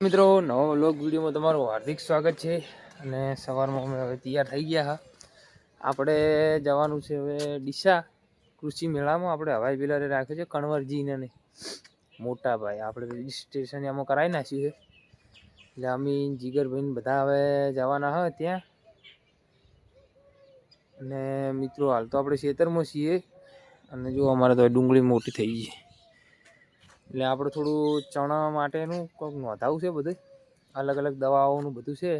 મિત્રો, નવો વ્લોગ વિડીયોમાં તમારું હાર્દિક સ્વાગત છે અને સવારમાં અમે હવે તૈયાર થઈ ગયા હા. આપણે જવાનું છે હવે ડીસા કૃષિ મેળામાં. આપણે હવાઈ બિલારે રાખ્યો છે કણવરજીને નહીં મોટા ભાઈ, આપણે રજીસ્ટ્રેશન એમાં કરાવી નાખ્યું છે. એટલે અમે જીગરભાઈને બધા હવે જવાના હોય ત્યાં. અને મિત્રો, હાલ તો આપણે ખેતરમાં છીએ. અને જો અમારે તો ડુંગળી મોટી થઈ ગઈ એટલે આપણે થોડું ચણા માટેનું કોઈક નોંધાવું છે બધું. અલગ અલગ દવાઓનું બધું છે.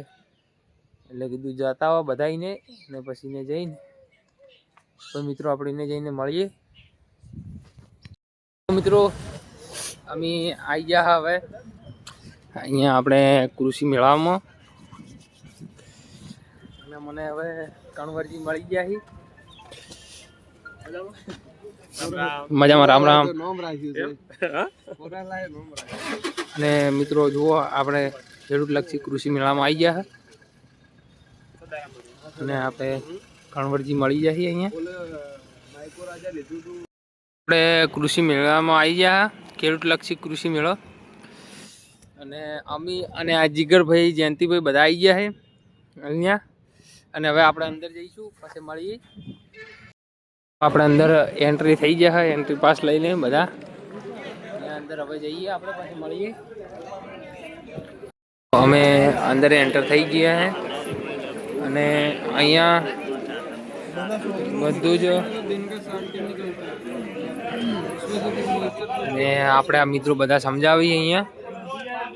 એટલે કીધું જતા હોય બધાને ને પછી ને જઈને. તો મિત્રો આપણે જઈને મળીએ. મિત્રો, અમે આવી ગયા હવે. અહીંયા આપણે કૃષિ મેળામાં. અને મને હવે કણવરજી મળી ગયા છે મજામાં રામ રામ. અને મિત્રો જુઓ આપણે ખેડૂત લક્ષી કૃષિ મેળામાં આવી ગયા છે. અને આપણે કણવરજી મળી જાય અહીંયા. આપણે કૃષિ મેળામાં આવી ગયા ખેડૂત લક્ષી કૃષિ મેળો. અને અમી અને આ જીગરભાઈ જયંતિભાઈ બધા આવી ગયા છે અહીંયા. અને હવે આપણે અંદર જઈશું પછી મળીએ. આપણે અંદર એન્ટ્રી થઈ ગયા હોય એન્ટ્રી પાસ લઈને બધા. અંદર હવે જઈએ આપણે, પછી મળીએ. અમે અંદર એન્ટર થઈ ગયા છે અને અહીંયા બધું જ અને આપણે આ મિત્રો બધા સમજાવીએ અહીંયા.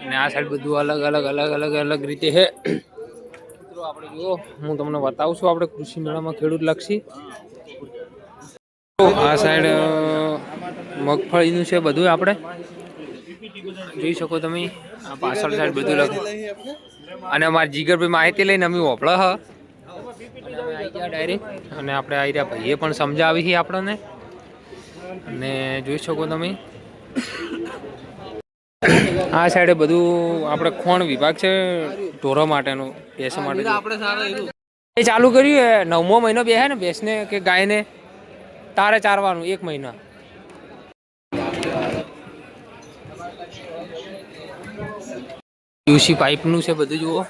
અને આ સાઈડ બધું અલગ અલગ અલગ અલગ અલગ રીતે છે મિત્રો, આપણે જુઓ, હું તમને બતાવું છું, આપણે કૃષિ મેળામાં ખેડૂત લક્ષી. આ સાઈડ મગફળીનું છે બધું આપણે? જોઈ શકો તમે, આ પાછળ સાઈડ બધું લખ. અને અમારા જીગરભાઈ માહિતી લઈને અમે ઓપળા હ. ડાયરેક્ટ અને આપણે આવી રહ્યા ભાઈએ પણ સમજાવી છે આપણને. અને જોઈ શકો તમે. આ સાઈડે બધું આપણે ખોણ વિભાગ છે, ઢોરો માટેનું બેસવા માટે. ચાલુ કર્યું નવમો મહિનો બેસે ને ભેંસને કે ગાયને? તારે ચારવાનું, એક મહિના. યુસી પાઇપનું છે બધું, જુઓ.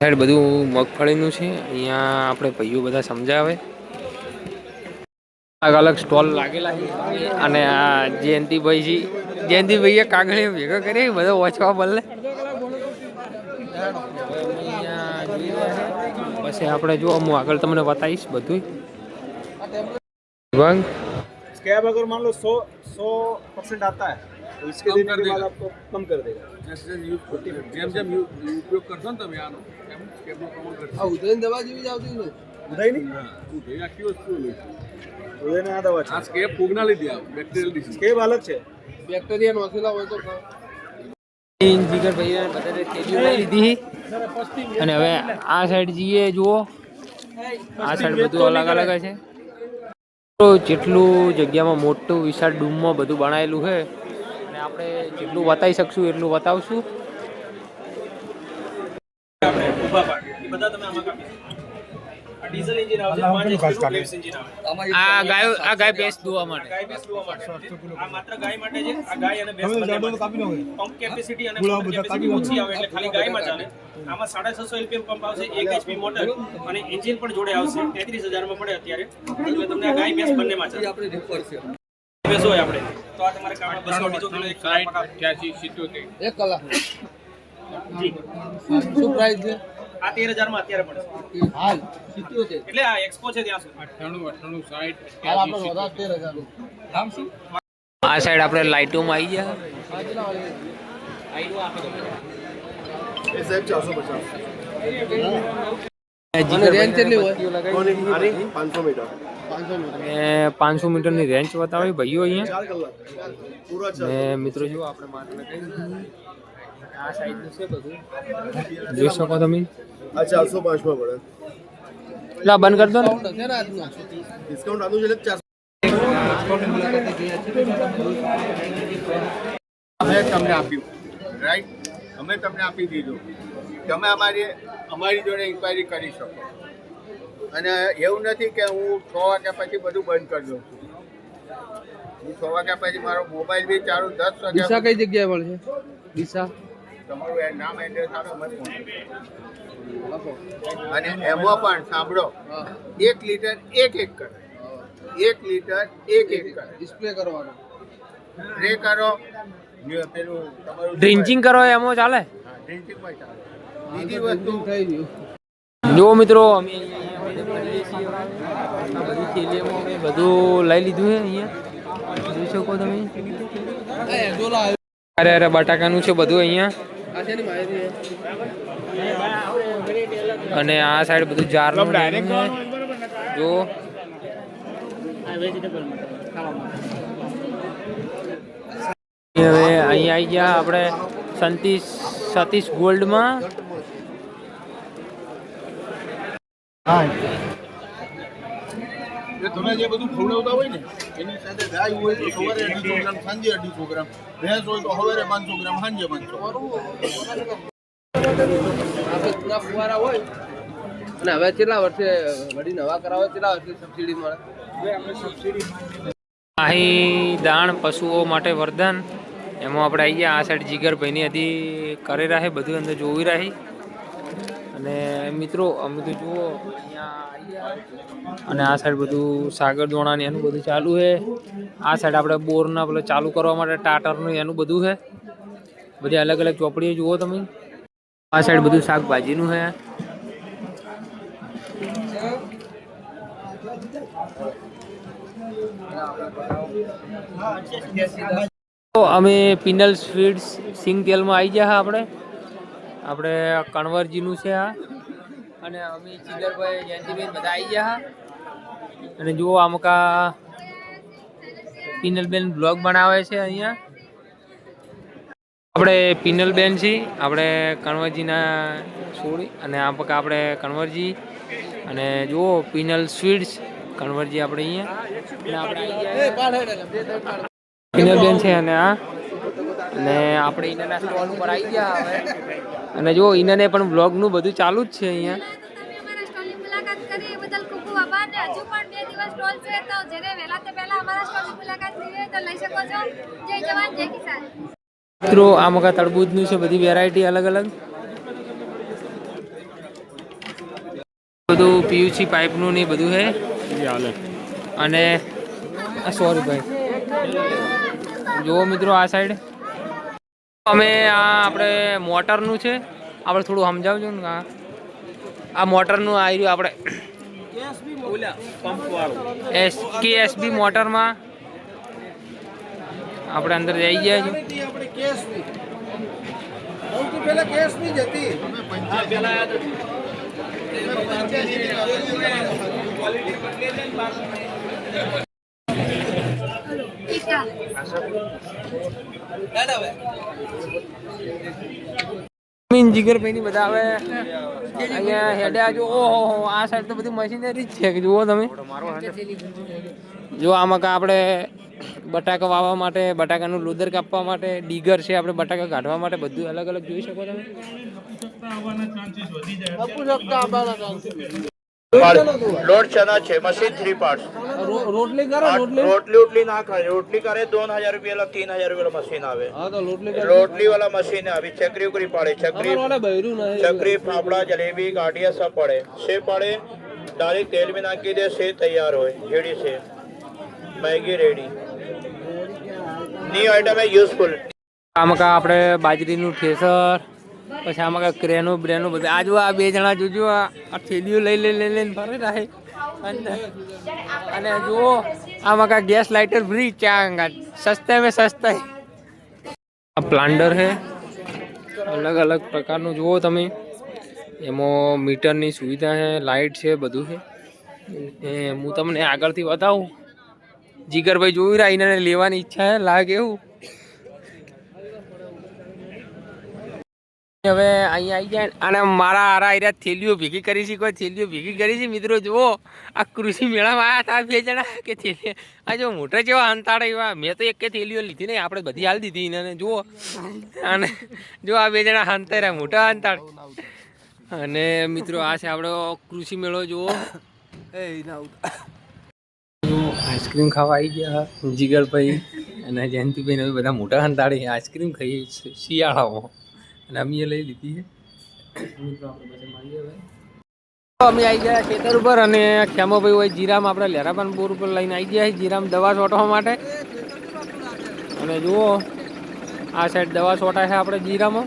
સાઈડ બધું મગફળીનું છે. અહીંયા આપણે ભાઈઓ બધા સમજાવે. અલગ અલગ સ્ટોલ લાગેલા છે. અને આ જયંતિભાઈ છે જયંતિભાઈએ કાગળીઓ ભેગા કરી બધો ઓછવા બદલે પછી આપણે જો હું આગળ તમને બતાવીશ બધું વિભાગ स्कैब अगर मान लो सौ सौ परसेंट आता है तो इसके देने के बाद आपको कम कर देगा જેમ જેમ યુ- ઉપયોગ કરશો ને તમે આનો એમ સ્કેબનું પ્રમાણ ઘટશે. उदय नहीं ઉધઈ આખી વસ્તુ હોય છે. उदय ने आधा આ बचा સ્કેબ ફૂગના લીધે આવે બેક્ટેરિયલ ડિસીઝ स्केब अलग છે જીગરભાઈએ બધાને થેલીઓ લઈ લીધી અને હવે આ સાઈડ જઈએ જુઓ આ સાઈડ બધું અલગ અલગ છે તો જેટલું જગ્યામાં મોટું વિશાળ ડૂમમાં બધું બનાવેલું છે, અને આપણે જેટલું બતાવી શકશું, એટલું બતાવશું. આ ગાય આ ગાય ભેંસ દોવા માટે. આ માત્ર ગાય માટે છે. આ ગાય અને ભેંસ બંને માટે. પંપ કેપેસિટી અને મોટર કેપેસિટી ઓછી આવે એટલે ખાલી ગાયમાં ચાલે આમાં સાડા છસો એલપીએમ પંપ આવશે એક એચપી મોટર અને એન્જિન પણ જોડે આવશે. તેત્રીસ હજારમાં પડે અત્યારે. એટલે તમને આ ગાય ભેંસ બંનેમાં ચાલે ભેંસ હોય આપણે. તો આ તમારે કામ બસો અઢીસો કિલો એક કલાક જી. આ તેર હજારમાં અત્યારે પડશે એટલે આ એક્સપો છે ત્યાં સુધી. આ સાઈડ આપણે લાઇટોમાં આવી ગયા. એ સાહેબ ચારસો પચાસ. પાંચસો મીટર. અને પાંચસો મીટરની રેન્જ બતાવી ભાઈઓ અહીંયા. ને મિત્રો જો આપણે માત્ર કહી દીધું. જોઈ શકો તમે? આ ચારસો પાંચમાં પડે. લા બંધ કરી દો ને. ડિસ્કાઉન્ટ આનું છે એટલે ચારસો અમે તમને આપ્યું રાઈટ અમે તમને આપી દીધું તમે અમારી અમારી જોડે ઇન્ક્વાયરી કરી શકો. અને એવું નથી કે હું છ વાગ્યા પછી બધું બંધ કરી દઉં છું. હું છ વાગ્યા પછી મારો મોબાઈલ બી ચાલુ દસ વાગ્યા કઈ જગ્યાએ મળશે દિશા? તમારું એ નામ એડ્રેસ આપો મને અને એમાં પણ સાંભળો એક લીટર એક એક કરે એક લીટર એક એક કરે ડિસ્પ્લે કરવાનો. સ્પ્રે કરો. જે પેલું તમારું ડ્રિંચિંગ કરો એમાં ચાલે? ડ્રિંચિંગ પણ ચાલે. બીજી વસ્તુ. થઈ ગયું. જો મિત્રો અમે અહીંયા બધે થેલીઓમાં અમે બધું લઈ લીધું છે અહીંયા. જોઈ શકો તમે. અરે અરે બટાકાનું છે બધું અહીંયા. આ છે ની માહિતી અને આ સાઈડ બધું જારનું જો. હવે અહીંયા આવી ગયા આપણે સંતીશ સતીશ ગોલ્ડમાં. એ તમે જે બધું ખવડાવતા હોય ને એની સાથે ગાય હોય તો સવારે અઢીસો ગ્રામ સાંજે અઢીસો ગ્રામ ભેંસ હોય તો સવારે પાંચસો ગ્રામ સાંજે પાંચસો હવે કેટલા વર્ષે વળી નવા કરાવે, કેટલા વર્ષે સબસિડી મળે? અહીં દાણ પશુઓ માટે વરદાન. એમાં આપણે આવી ગયા, આ સાઈડ જીગરભાઈની હતી કરી રાખે બધું અંદર જોવી રાખી અને મિત્રો, અમે તો જુઓ અને આ સાઈડ બધું સાગર દોણાને એનું બધું ચાલુ છે આ સાઈડ આપણે બોરના પેલું ચાલુ કરવા માટે ટાટરનું એનું બધું છે બધી અલગ અલગ ચોપડીઓ જુઓ તમે. આ સાઈડ બધું શાકભાજીનું છે અમે પિનલ સ્વીટ્સ સિંગ તેલમાં આવી ગયા આપણે. આપણે કણવરજીનું છે આ. અને અમે ચિગરભાઈ જયંતિભાઈ બધા આવી ગયા અને જુઓ અમુકા પિનલબેન બ્લોગ બનાવે છે અહીંયા. આપણે પિનલબેન છીએ આપણે કણવરજીના છોડી અને આ પકા આપણે કણવરજી. અને જુઓ, પિનલ સ્વીટ્સ, કણવરજી આપણે અહીંયા. પિનલબેન છે અને આ. અને આપણે ઈનાના સ્ટોલ ઉપર આવી ગયા અને જો ઈનાને પણ બ્લોગનું બધું ચાલુ જ છે અહીંયા. હજુ જવાન, જય કિસાન. મિત્રો આ મકા તરબૂજનું છે બધી વેરાયટી અલગ અલગ. બધું પીયુસી પાઇપનું ને બધું છે અને સોરી ભાઈ. જુઓ મિત્રો આ સાઈડ અમે આ આપણે મોટરનું છે આપણે થોડું સમજાવજો ને આ આ મોટરનું આવી રહ્યું આપણે એસ કે એસબી મોટરમાં આપણે અંદર જઈ ગયા છીએ. આપણે કેસની સૌથી પહેલા કેસની જ હતી ટીકા. મીન જીગરભાઈ ની બધા હવે અહીંયા હેડે આજુ જો ઓહો હો, આ સાઈડ તો બધી મશીનરી જ છે. કે જુઓ તમે. જો આમાં કા આપણે બટાકા વાવવા માટે બટાકાનું લોદર કાપવા માટે ડીગર છે આપણે બટાકા કાઢવા માટે બધું અલગ અલગ જોઈ શકો તમે? लोड चना छे मशीन थ्री पार्ट्स રો- રોટલી કરો રોટલી रोटली उटली ना करे रोटली करे दोन हजार रुपये तीन हजार रुपये मशीन आवे હા તો રોટલી કરો रोटली वाला मशीन है अभी चक्री उकरी पड़े चक्री અમારે વાળા બૈરું નહીં चक्री फाफड़ा जलेबी गाड़िया सब पड़े से पड़े डायरेक्ट तेल में नाखी दे से तैयार हो हेड़ी से मैगी रेडी न्यू आइटम है यूजफुल આમાં કા આપણે બાજરીનું ઠેસર પછી આમાં કા ક્રેનો બ્રેનો બધું. આ જો આ બે જણા જોજો આ થેલીઓ લઈ લઈ લઈ, લઈને ફરે રહે અને જુઓ, આમાં કા ગેસ લાઇટર ફ્રી, ચા અંગા સસ્તા મેં સસ્તા. આ પ્લાન્ડર છે. અલગ અલગ પ્રકારનું જુઓ તમે. એમાં મીટરની સુવિધા છે લાઇટ છે, બધું છે. એ હું તમને આગળથી બતાવું. જીગરભાઈ જોઈ રહ્યા એને લેવાની ઈચ્છા છે, લાગે એવું. હવે અહીંયા આવી જાય અને મારા આરા આર્યા થેલીઓ ભેગી કરી છે કોઈ થેલીઓ ભેગી કરી છે? મિત્રો જુઓ આ કૃષિ મેળામાં આવ્યા હતા બે જણા કે થેલી આ જો મોટા જેવા અંતાડા એવા મેં તો એક થેલીઓ લીધી નહીં આપણે બધી હાલ દીધી એને જુઓ. અને જો આ બે જણા હંતાર્યા મોટા અંતાડ. અને મિત્રો આ છે આપણો કૃષિ મેળો જુઓ. આઈસ્ક્રીમ ખાવા આવી ગયા જીગરભાઈ અને જયંતિભાઈને હવે બધા મોટા હંતાડી આઈસ્ક્રીમ ખાઈએ છીએ શિયાળામાં. અને અમે લઈ લીધી છે. અમે આવી ગયા ખેતર ઉપર અને ખેમાભાઈ હોય જીરામ આપણે લેરાપાન બોર ઉપર લઈને આવી ગયા છે. જીરામ દવા છોટવા માટે. અને જુઓ, આ સાઈડ દવા છોટા છે આપણે જીરામાં.